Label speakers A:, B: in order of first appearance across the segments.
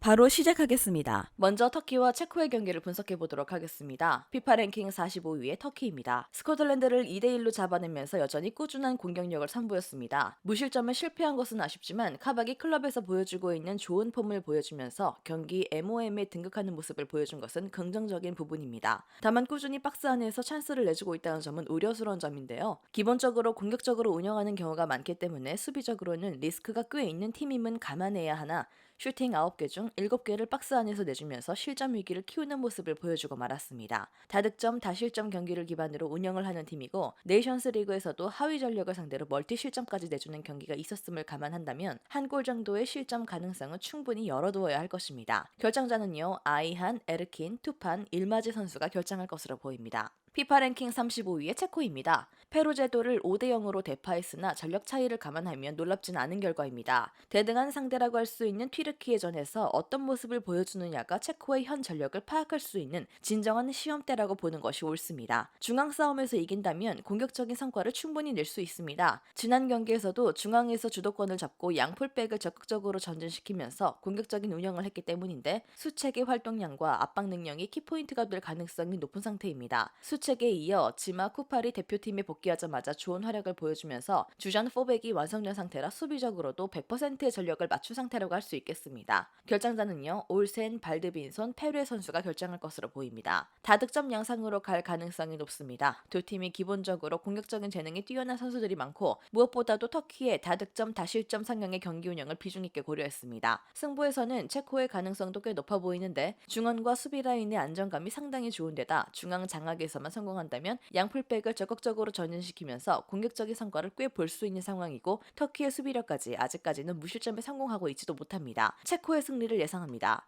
A: 바로 시작하겠습니다.
B: 먼저 터키와 체코의 경기를 분석해 보도록 하겠습니다. 피파 랭킹 45위의 터키입니다. 스코틀랜드를 2대 1로 잡아내면서 여전히 꾸준한 공격력을 선보였습니다. 무실점에 실패한 것은 아쉽지만 카박이 클럽에서 보여주고 있는 좋은 폼을 보여주면서 경기 MOM에 등극하는 모습을 보여준 것은 긍정적인 부분입니다. 다만 꾸준히 박스 안에서 찬스를 내주고 있다는 점은 우려스러운 점인데요. 기본적으로 공격적으로 운영하는 경우가 많기 때문에 수비적으로는 리스크가 꽤 있는 팀임은 감안해야 하나 슈팅 9개 중 7개를 박스 안에서 내주면서 실점 위기를 키우는 모습을 보여주고 말았습니다. 다득점, 다실점 경기를 기반으로 운영을 하는 팀이고 네이션스 리그에서도 하위 전력을 상대로 멀티 실점까지 내주는 경기가 있었음을 감안한다면 한 골 정도의 실점 가능성은 충분히 열어두어야 할 것입니다. 결정자는요. 아이한, 에르킨, 투판, 일마지 선수가 결정할 것으로 보입니다. 피파 랭킹 35위의 체코입니다. 페루 제도를 5대 0으로 대파했으나 전력 차이를 감안하면 놀랍진 않은 결과입니다. 대등한 상대라고 할 수 있는 튀르키예 전에서 어떤 모습을 보여주느냐가 체코의 현 전력을 파악할 수 있는 진정한 시험대라고 보는 것이 옳습니다. 중앙 싸움에서 이긴다면 공격적인 성과를 충분히 낼 수 있습니다. 지난 경기에서도 중앙에서 주도권을 잡고 양풀백을 적극적으로 전진시키면서 공격적인 운영을 했기 때문인데 수책의 활동량과 압박 능력이 키포인트가 될 가능성이 높은 상태입니다. 수 책에 이어 지마 쿠파리 대표팀에 복귀하자마자 좋은 활약을 보여주면서 주전 4백이 완성된 상태라 수비적으로도 100%의 전력을 맞춘 상태라고 할 수 있겠습니다. 결정자는요. 올센, 발드빈손, 페르 선수가 결정할 것으로 보입니다. 다득점 양상으로 갈 가능성이 높습니다. 두 팀이 기본적으로 공격적인 재능이 뛰어난 선수들이 많고 무엇보다도 터키의 다득점, 다실점 상향의 경기 운영을 비중 있게 고려했습니다. 승부에서는 체코의 가능성도 꽤 높아 보이는데 중원과 수비 라인의 안정감이 상당히 좋은 데다 중앙 장악에서만 성공한다면 양풀백을 적극적으로 전진시키면서 공격적인 성과를 꽤 볼 수 있는 상황이고 터키의 수비력까지 아직까지는 무실점에 성공하고 있지도 못합니다. 체코의 승리를 예상합니다.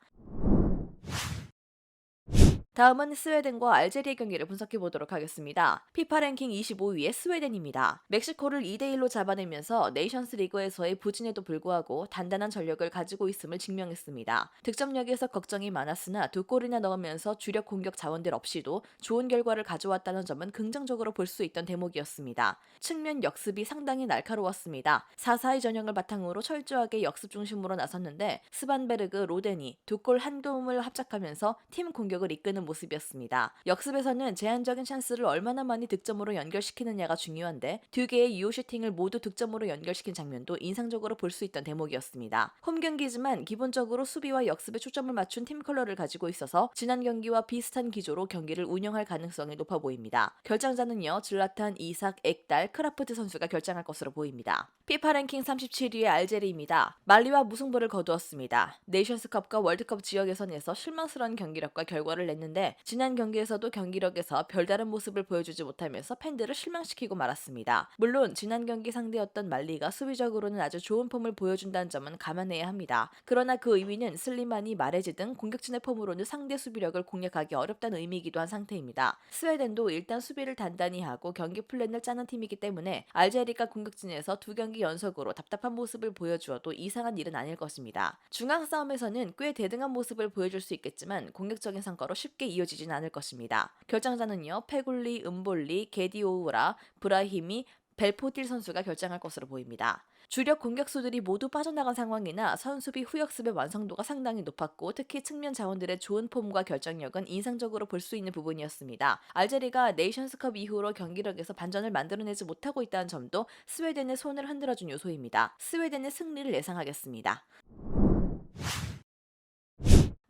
B: 다음은 스웨덴과 알제리의 경기를 분석해 보도록 하겠습니다. 피파 랭킹 25위의 스웨덴입니다. 멕시코를 2대1로 잡아내면서 네이션스 리그에서의 부진에도 불구하고 단단한 전력을 가지고 있음을 증명했습니다. 득점력에서 걱정이 많았으나 두 골이나 넣으면서 주력 공격 자원들 없이도 좋은 결과를 가져왔다는 점은 긍정적으로 볼 수 있던 대목이었습니다. 측면 역습이 상당히 날카로웠습니다. 4-4의 전형을 바탕으로 철저하게 역습 중심으로 나섰는데 스반베르그, 로데니 두 골 한 도움을 합작하면서 팀 공격을 이끄는 모습이었습니다. 역습에서는 제한적인 찬스를 얼마나 많이 득점으로 연결시키느냐가 중요한데 두 개의 유효 슈팅을 모두 득점으로 연결시킨 장면도 인상적으로 볼 수 있던 대목이었습니다. 홈 경기지만 기본적으로 수비와 역습에 초점을 맞춘 팀 컬러를 가지고 있어서 지난 경기와 비슷한 기조로 경기를 운영할 가능성이 높아 보입니다. 결정자는요. 질라탄, 이삭, 엑달, 크라프트 선수가 결정할 것으로 보입니다. 피파 랭킹 37위의 알제리입니다. 말리와 무승부를 거두었습니다. 네이션스컵과 월드컵 지역 예선에서 실망스러운 경기력과 결과를 냈는데 지난 경기에서도 경기력에서 별다른 모습을 보여주지 못하면서 팬들을 실망시키고 말았습니다. 물론 지난 경기 상대였던 말리가 수비적으로는 아주 좋은 폼을 보여준다는 점은 감안해야 합니다. 그러나 그 의미는 슬리만이 마레즈 등 공격진의 폼으로는 상대 수비력을 공략하기 어렵다는 의미이기도 한 상태입니다. 스웨덴도 일단 수비를 단단히 하고 경기 플랜을 짜는 팀이기 때문에 알제리가 공격진에서 두 경기 연속으로 답답한 모습을 보여주어도 이상한 일은 아닐 것입니다. 중앙 싸움에서는 꽤 대등한 모습을 보여줄 수 있겠지만 공격적인 성과로 쉽게 이어지진 않을 것입니다. 결정자는요. 페굴리, 음볼리, 게디오우라, 브라힘이 벨포틸 선수가 결정할 것으로 보입니다. 주력 공격수들이 모두 빠져나간 상황이나 선수비 후역습의 완성도가 상당히 높았고 특히 측면 자원들의 좋은 폼과 결정력은 인상적으로 볼 수 있는 부분이었습니다. 알제리가 네이션스컵 이후로 경기력에서 반전을 만들어내지 못하고 있다는 점도 스웨덴의 손을 흔들어준 요소입니다. 스웨덴의 승리를 예상하겠습니다.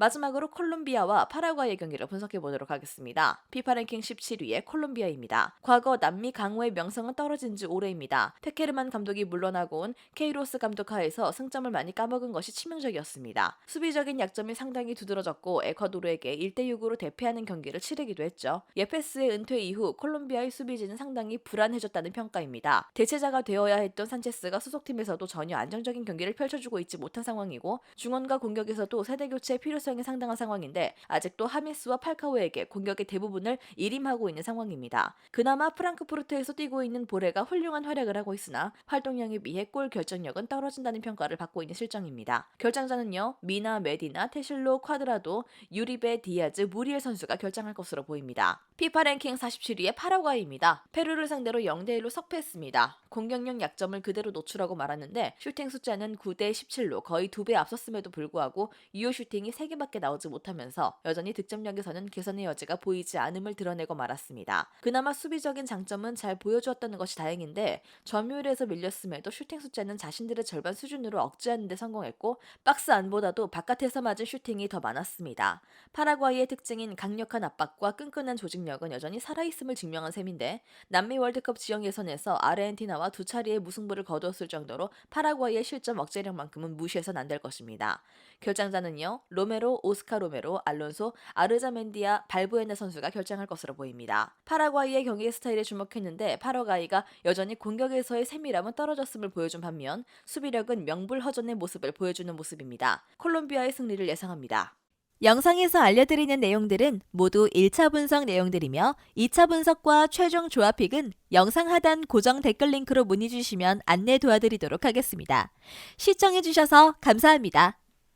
B: 마지막으로 콜롬비아와 파라과이의 경기를 분석해 보도록 하겠습니다. 피파 랭킹 17위의 콜롬비아입니다. 과거 남미 강호의 명성은 떨어진 지 오래입니다. 테케르만 감독이 물러나고 온 케이로스 감독 하에서 승점을 많이 까먹은 것이 치명적이었습니다. 수비적인 약점이 상당히 두드러졌고 에콰도르에게 1대6으로 대패하는 경기를 치르기도 했죠. 예페스의 은퇴 이후 콜롬비아의 수비진은 상당히 불안해졌다는 평가입니다. 대체자가 되어야 했던 산체스가 소속팀에서도 전혀 안정적인 경기를 펼쳐주고 있지 못한 상황이고 중원과 공격에서도 세대 교체의 필요성 이 타격성이 상당한 상황인데 아직도 하미스와 팔카오에게 공격의 대부분을 일임하고 있는 상황입니다. 그나마 프랑크푸르트에서 뛰고 있는 보레가 훌륭한 활약을 하고 있으나 활동량에 비해 골 결정력은 떨어진다는 평가를 받고 있는 실정입니다. 결장자는요 미나 메디나 테실로 쿼드라도 유리베 디아즈 무리엘 선수가 결장할 것으로 보입니다. 피파 랭킹 47위의 파라과이입니다. 페루를 상대로 0대 1로 석패했습니다. 공격력 약점을 그대로 노출하고 말았는데 슈팅 숫자는 9대 17로 거의 두 배 앞섰음에도 불구하고 유효 슈팅이 3개 밖에 나오지 못하면서 여전히 득점력에서는 개선의 여지가 보이지 않음을 드러내고 말았습니다. 그나마 수비적인 장점은 잘 보여주었다는 것이 다행인데 점유율에서 밀렸음에도 슈팅 숫자는 자신들의 절반 수준으로 억제하는 데 성공했고 박스 안보다도 바깥에서 맞은 슈팅이 더 많았습니다. 파라과이의 특징인 강력한 압박과 끈끈한 조직력은 여전히 살아있음을 증명한 셈인데 남미 월드컵 지역 예선에서 아르헨티나와 두 차례의 무승부를 거두었을 정도로 파라과이의 실점 억제력만큼은 무시해선 안될 것입니다. 결장자는요 로메로, 오스카 로메로, 알론소, 아르자멘디아, 발부에네 선수가 결정할 것으로 보입니다. 파라과이의 경기 스타일에 주목했는데 파라과이가 여전히 공격에서의 세밀함은 떨어졌음을 보여준 반면 수비력은 명불허전의 모습을 보여주는 모습입니다. 콜롬비아의 승리를 예상합니다.
A: 영상에서 알려드리는 내용들은 모두 1차 분석 내용들이며 2차 분석과 최종 조합픽은 영상 하단 고정 댓글 링크로 문의 주시면 안내 도와드리도록 하겠습니다. 시청해주셔서 감사합니다.